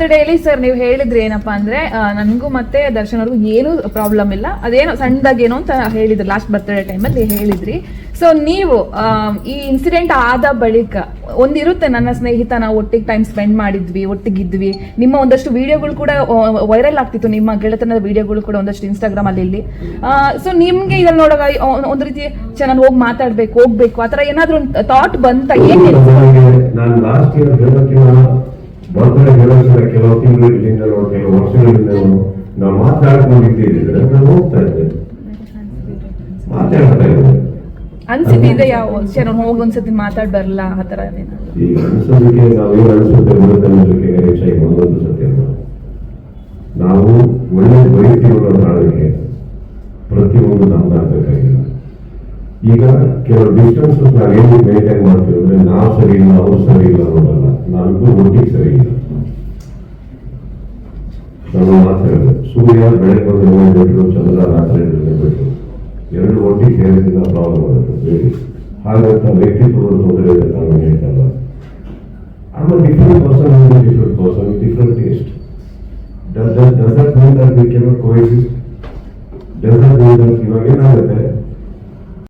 ಬರ್ತ್ಡೇಲಿ sir ನೀವು ಹೇಳಿದ್ರಿ ಏನಪ್ಪಾ ಅಂದ್ರೆ ನನಗೂ ಮತ್ತೆ ದರ್ಶನ್ ಅವ್ರಿಗೂ ಏನೂ ಪ್ರಾಬ್ಲಮ್ ಇಲ್ಲ. ಅದೇನೋ ಸಣ್ಣದಾಗೇನೋ ಅಂತ ಹೇಳಿದ್ರು ಲಾಸ್ಟ್ ಬರ್ತ್ಡೇ ಟೈಮಲ್ಲಿ ಹೇಳಿದ್ರಿ. ಸೊ ನೀವು ಈ ಇನ್ಸಿಡೆಂಟ್ ಆದ ಬಳಿಕ ಒಂದಿರುತ್ತೆ ನನ್ನ ಸ್ನೇಹಿತ, ನಾವು ಒಟ್ಟಿಗೆ ಟೈಮ್ ಸ್ಪೆಂಡ್ ಮಾಡಿದ್ವಿ, ಒಟ್ಟಿಗಿದ್ವಿ. ನಿಮ್ಮ ಒಂದಷ್ಟು ವಿಡಿಯೋಗಳು ಕೂಡ ವೈರಲ್ ಆಗ್ತಿತ್ತು, ನಿಮ್ಮ ಗೆಳೆತನದ ವಿಡಿಯೋಗಳು ಕೂಡ ಒಂದಷ್ಟು ಇನ್ಸ್ಟಾಗ್ರಾಮ್ ಅಲ್ಲಿ ಇಲ್ಲಿ. ಸೊ ನಿಮ್ಗೆ ಇದನ್ನ ನೋಡುವಾಗ ಒಂದ್ ರೀತಿ ಚೆನ್ನಾಗಿ ಹೋಗಿ ಮಾತಾಡ್ಬೇಕು, ಹೋಗ್ಬೇಕು ಆತರ ಏನಾದ್ರು ಥಾಟ್ ಬಂತ? ಏನಿಲ್ಲ ನಾನು ಲಾಸ್ಟ್ ಕೆಲವು ತಿಂಗಳು ಹೇಳೋಕ್ಕಿಂತ ಕೆಲವು ವರ್ಷಗಳಿಂದ ನಾವು ಮಾತಾಡ್ಕೊಂಡಿದ್ದಿದ್ರೆ ನಾನು ಹೋಗ್ತಾ ಇದ್ದೇನೆ. ಮಾತಾಡ್ತಾ ಇದ್ದೇನೆ. ಅನ್ಸಿದ್ದೆ ಯಾವ ಹೋಗಿ ಒಂದ್ಸತಿ ಮಾತಾಡ್ ಬರಲ್ಲ ಆ ಅನ್ಸೋದಕ್ಕೆ ನಾವೇನು ಅನ್ಸುತ್ತೆ? ಒಂದೊಂದು ಸತ್ಯ ನಾವು ಒಳ್ಳೆ ಅನ್ನೋ ಕಾರಣಕ್ಕೆ ಪ್ರತಿಯೊಂದು ನಮ್ದಾಗಬೇಕಾಗಿಲ್ಲ ಈಗ ಕೆಲವು ಡಿಸ್ಟೆನ್ಸ್ ನಾವೇನು ಮೇಂಟೈನ್ ಮಾಡ್ತೀವಿ ಅಂದ್ರೆ ನಾವು ಸರಿ ಇಲ್ಲ ಅವ್ರು ಸರಿ ಇಲ್ಲ ಅನ್ನೋದಲ್ಲ. ನಾವಿಬ್ರು ಒಟ್ಟಿಗೆ ಸರಿ ಇಲ್ಲ. ನಾನು ಮಾತಾಡಿದೆ ಸೂರ್ಯ, ಬೆಳಗ್ಗೆ ಬಂದು ಚಂದ್ರ ರಾತ್ರಿ ಬಿಟ್ಟರು ಎರಡು ಒಟ್ಟಿಗೆ ಸೇರಿಸಿದ ಪ್ರಾಬ್ಲಮ್ ಆಗುತ್ತೆ. ಬೇರೆ ಹಾಗಂತ ವ್ಯಕ್ತಿತ್ವದ ತೊಂದರೆ ಇದೆ ನಾನು ಹೇಳ್ತಲ್ಲ I'm a person different person different taste